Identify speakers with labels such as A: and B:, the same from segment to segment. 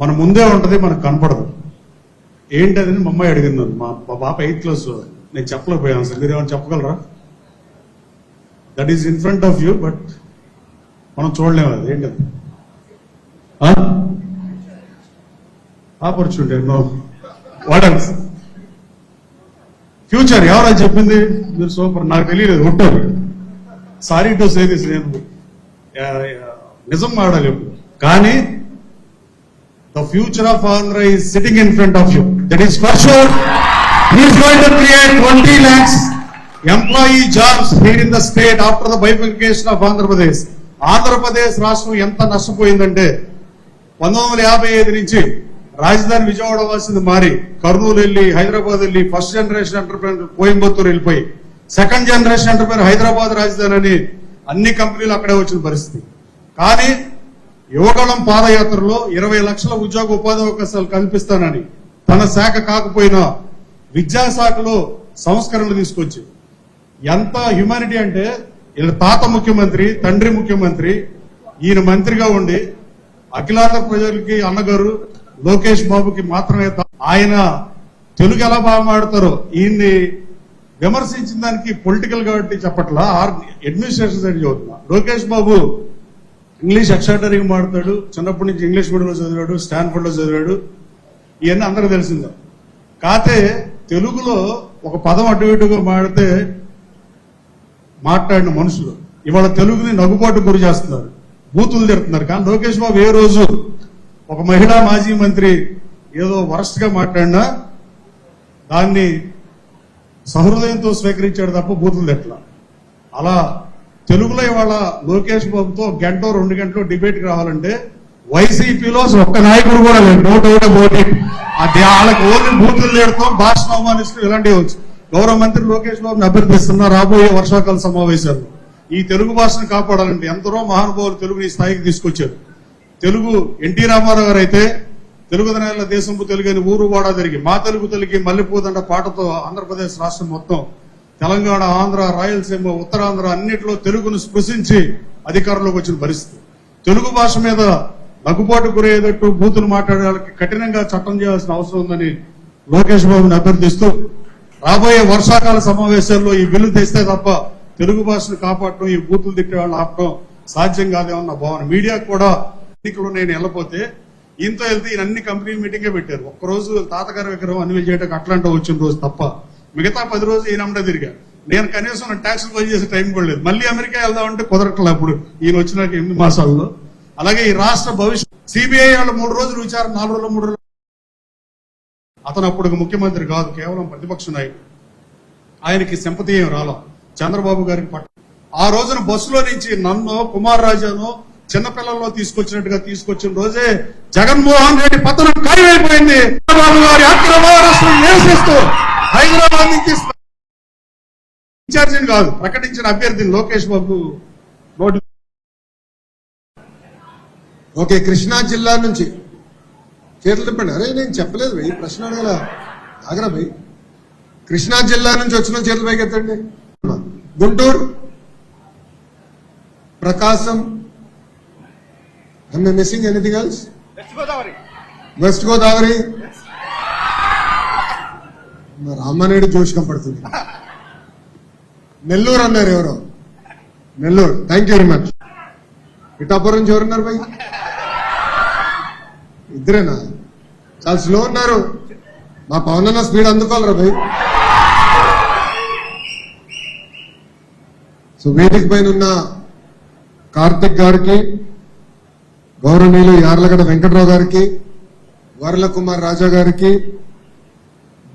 A: మన ముందే ఉంటది మనకు కనపడదు. ఏంటని మా అమ్మాయి అడిగింది. మా మా పాప ఎయిత్ క్లాస్ నేను చెప్పలేకపోయాను సార్ మీరు ఏమైనా చెప్పగలరా? That is in front of you but మనం చూడలేము అది. ఏంటది? Opportunity no what else future ఎవరా చెప్పింది? మీరు సూపర్. నాకు తెలియలేదు. ఉంటారు. సారీ టు సే దిస్ నేను నిజం ఆడాలి కానీ the future of Andhra is sitting in front of you that is for sure is going to create twenty lakhs employee jobs here in the state after the bifurcation of Andhra Pradesh Andhra Pradesh రాష్ట్రం ఎంత నష్టపోయిందంటే పంతొమ్మిది వందల యాభై ఐదు నుంచి రాజధాని విజయవాడ వాసింది మారి కర్నూలు వెళ్ళి హైదరాబాద్ వెళ్ళి ఫస్ట్ జనరేషన్ ఎంటర్ప్రైనర్ కోయంబత్తూరు వెళ్ళిపోయి సెకండ్ జనరేషన్ ఎంటర్ప్రైనర్ హైదరాబాద్ రాజధాని అని అన్ని కంపెనీలు అక్కడే వచ్చిన పరిస్థితి. కానీ యువగళం పాదయాత్రలో ఇరవై లక్షల ఉద్యోగ ఉపాధి అవకాశాలు కల్పిస్తానని తన శాఖ కాకపోయినా విద్యాశాఖలో సంస్కరణలు తీసుకొచ్చి ఎంత హ్యుమానిటీ అంటే వీళ్ళ తాత ముఖ్యమంత్రి తండ్రి ముఖ్యమంత్రి ఈయన మంత్రిగా ఉండి అఖిలాంధ్ర ప్రజలకి అన్నగారు లోకేష్ బాబుకి మాత్రమే ఆయన తెలుగు ఎలా బాగా మాడతారో ఈయన్ని విమర్శించిన దానికి పొలిటికల్ కాబట్టి చెప్పట్లా అడ్మినిస్ట్రేషన్ సైడ్ చదువుతున్నా. లోకేష్ బాబు ఇంగ్లీష్ ఎక్స్ట్రాడరీగా మాడతాడు. చిన్నప్పటి నుంచి ఇంగ్లీష్ మీడియంలో చదివాడు స్టాన్ఫర్డ్లో చదివాడు. ఇవన్నీ అందరికీ తెలిసిందే. కాతే తెలుగులో ఒక పదం అటు ఇటుగా మాడితే మాట్లాడిన మనుషులు ఇవాళ తెలుగుని నగుబాటు గురి చేస్తున్నారు. బూతులు తిడుతున్నారు. కానీ లోకేష్ బాబు ఏ రోజు ఒక మహిళా మాజీ మంత్రి ఏదో వరస్ట్గా మాట్లాడినా దాన్ని సహృదయంతో స్వీకరించాడు తప్ప బూతులు తిట్టలా. అలా తెలుగులో ఇవాళ లోకేష్ బాబుతో గంట రెండు గంటలు డిబేట్ రావాలంటే వైసీపీలో ఒక్క నాయకుడు కూడా లేదు నో డౌట్ అబౌట్ ఇట్. అది వాళ్ళకి ఓన్లీ బూతులు తిడతాం భాషను అవమానిస్తూ ఇలాంటివి వచ్చు గౌరవ మంత్రి లోకేష్ బాబుని అభ్యర్థిస్తున్న రాబోయే వర్షాకాల సమావేశాలు. ఈ తెలుగు భాషను కాపాడాలంటే ఎందరో మహానుభావులు తెలుగుని ఈ స్థాయికి తీసుకొచ్చారు. తెలుగు ఎన్టీ రామారావు గారు అయితే తెలుగు దేశంపు తెలుగు అని ఊరు వాడా తిరిగి మా తెలుగు తెలుగు మల్లెపూదండ పాటతో ఆంధ్రప్రదేశ్ రాష్ట్రం మొత్తం తెలంగాణ ఆంధ్ర రాయలసీమ ఉత్తరాంధ్ర అన్నిటిలో తెలుగును స్పృశించి అధికారంలోకి వచ్చిన పరిస్థితి. తెలుగు భాష మీద నగ్గుబాటు గురయ్యేటట్టు బూతులు మాట్లాడే వాళ్ళకి కఠినంగా చట్టం చేయాల్సిన అవసరం ఉందని లోకేష్ బాబుని అభ్యర్థిస్తూ రాబోయే వర్షాకాల సమావేశాల్లో ఈ బిల్లు తెస్తే తప్ప తెలుగు భాషను కాపాడటం ఈ బూతులు తిట్టే వాళ్ళు ఆపడం సాధ్యం కాదేమన్న భావన మీడియా కూడా ఎన్నికలు నేను వెళ్ళపోతే ఈయనతో వెళ్తే ఈయన అన్ని కంపెనీ మీటింగే పెట్టారు. ఒక్కరోజు తాతగారి విగ్రహం అన్వేష్ చేయడానికి అట్లాంటి వచ్చిన రోజు తప్ప మిగతా పది రోజులు ఈయన అమ్మడే తిరిగా. నేను కనీసం ట్యాక్స్ పే చేసే టైం కూడా లేదు. మళ్ళీ అమెరికా వెళ్దామంటే కుదరట్లే అప్పుడు? ఈయన వచ్చినాక ఎనిమిది మాసాల్లో? అలాగే ఈ రాష్ట్ర భవిష్యత్ సిబిఐ వాళ్ళు మూడు రోజులు విచారణ నాలుగు రోజులు మూడు రోజులు. అతను అప్పుడు ముఖ్యమంత్రి కాదు కేవలం ప్రతిపక్ష నాయకుడు. ఆయనకి సింపతి ఏం రాలా? చంద్రబాబు గారికి పట్ట. ఆ రోజున బస్సులో నుంచి నన్ను కుమార్ రాజాను చిన్నపిల్లల్లో తీసుకొచ్చినట్టుగా తీసుకొచ్చిన రోజే జగన్మోహన్ రెడ్డి పతనం ఖాయమైపోయింది. చంద్రబాబు గారి అక్రమ నిరసిస్తూ హైదరాబాద్ నుంచి ఇన్ఛార్జిని కాదు ప్రకటించిన అభ్యర్థిని లోకేష్ బాబు నోటి
B: ఓకే కృష్ణా జిల్లా నుంచి. చేతులు తిప్పండి. అరే నేను చెప్పలేదు భయ్ ప్రశ్న అడగల. ఆగరా భయ్. కృష్ణా జిల్లా నుంచి వచ్చిన చేతులు పైకి ఎత్తండి Guntur. Prakasam. I missing anything else west Godavari మరి అమ్మనేడు జోషికం పడుతుంది. నెల్లూరు అన్నారు ఎవరో. Nellore. Thank you very much Itapuram నుంచి ఎవరున్నారు భయ్ ఇద్దరేనా? చాలా స్లో ఉన్నారు. మా పవన్ అన్న స్పీడ్ అందుకోవాలరా భయ్ సో వేదిక పైన ఉన్న కార్తిక్ గారికి గౌరవనీయులు యార్లగడ్డ వెంకట్రావు గారికి వరల కుమార్ రాజా గారికి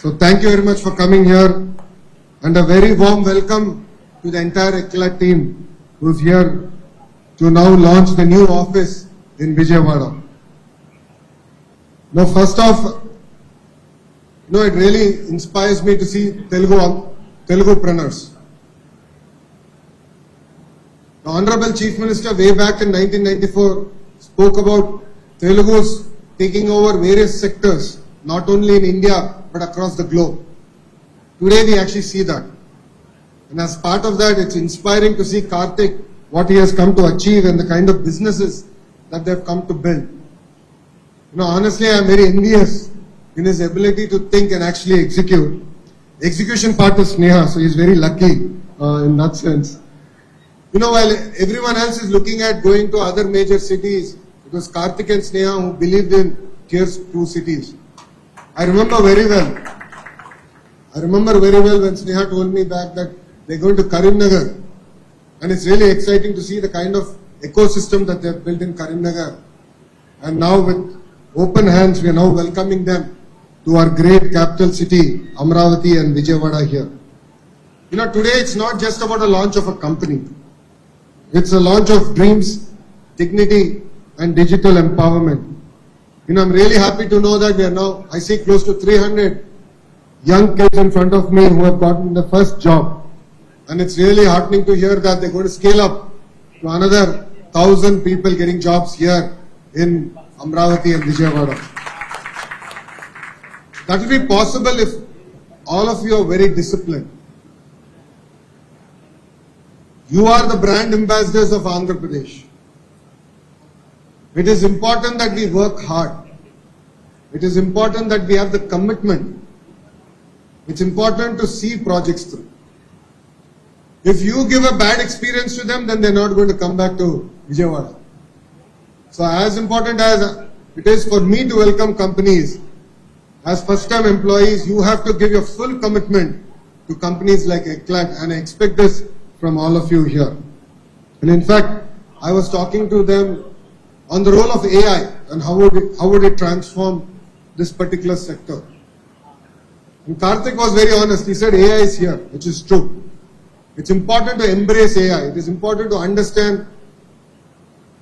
B: so thank you very much for coming here and a very warm welcome to the entire Ekla team who's here to now launch the new office in Vijayawada. Now, first off, You know, it really inspires me to see Telugu, Telugu preneurs. The Honorable Chief Minister way back in 1994 spoke about Telugus taking over various sectors, not only in India but across the globe. Today we actually see that. And as part of that, it's inspiring to see Karthik, what he has come to achieve and the kind of businesses that they've come to build. You know, honestly, I'm very envious in his ability to think and actually execute. The Execution part is Sneha, so he's very lucky uh, in that sense. You know, while everyone else is looking at going to other major cities, it was Karthik and Sneha who believed in Tier 2 cities. I remember very well. I remember very well when Sneha told me back that they're going to Karimnagar. And it's really exciting to see the kind of ecosystem that they've built in Karimnagar. And now with open hands, we are now welcoming them to our great capital city, Amravati and Vijayawada here. You know, today it's not just about a launch of a company. It's a launch of dreams, dignity, and digital empowerment. You know, I'm really happy to know that we are now, I see close to 300 young kids in front of me who have gotten the first job. And it's really heartening to hear that they're going to scale up to another thousand people getting jobs here in Amravati and Vijayawada. That will be possible if all of you are very disciplined. You are the brand ambassadors of Andhra Pradesh. It is important that we work hard. It is important that we have the commitment. It's important to see projects through. If you give a bad experience to them, then they're not going to come back to Vijayawada. So as important as it is for me to welcome companies, as first time employees, you have to give your full commitment to companies like Eclat and I expect this from all of you here. And in fact, I was talking to them on the role of AI and how would it, how would it transform this particular sector. And Karthik was very honest. He said AI is here, which is true. It's important to embrace AI. It is important to understand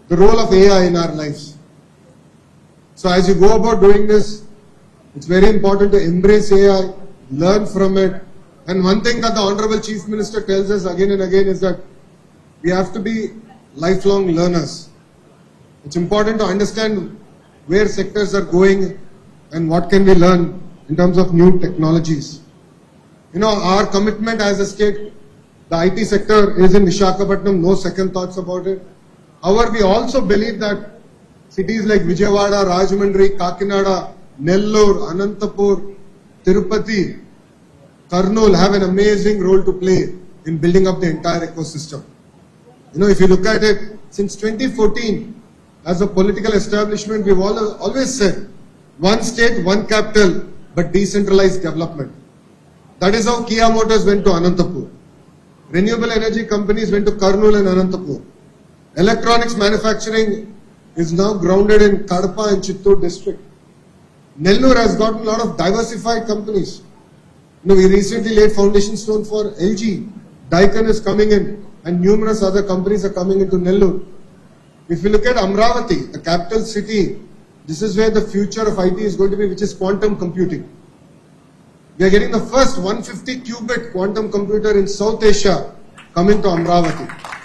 B: the role of AI in our lives. So as you go about doing this, it's very important to embrace AI, learn from it. And one thing that the Honorable Chief Minister tells us again and again is that we have to be lifelong learners. It's important to understand where sectors are going and what can we learn in terms of new technologies. You know, our commitment as a state, the IT sector is in Vishakhapatnam, no second thoughts about it. However, we also believe that cities like Vijayawada, Rajahmundry, Kakinada, Nellore, Anantapur, Tirupati, Karnool have an amazing role to play in building up the entire ecosystem. You know, if you look at it, since 2014, as a political establishment, we've al- always said one state, one capital, but decentralized development. That is how Kia Motors went to Anantapur. Renewable energy companies went to Karnool and Anantapur. Electronics manufacturing is now grounded in Kadapa and Chittoor district. Nellore has gotten a lot of diversified companies. You know, we recently laid foundation stone for LG. Daikin is coming in and numerous other companies are coming into Nellore. If you look at Amravati, the capital city, this is where the future of IT is going to be, which is quantum computing. We are getting the first 150 qubit quantum computer in South Asia coming to Amravati.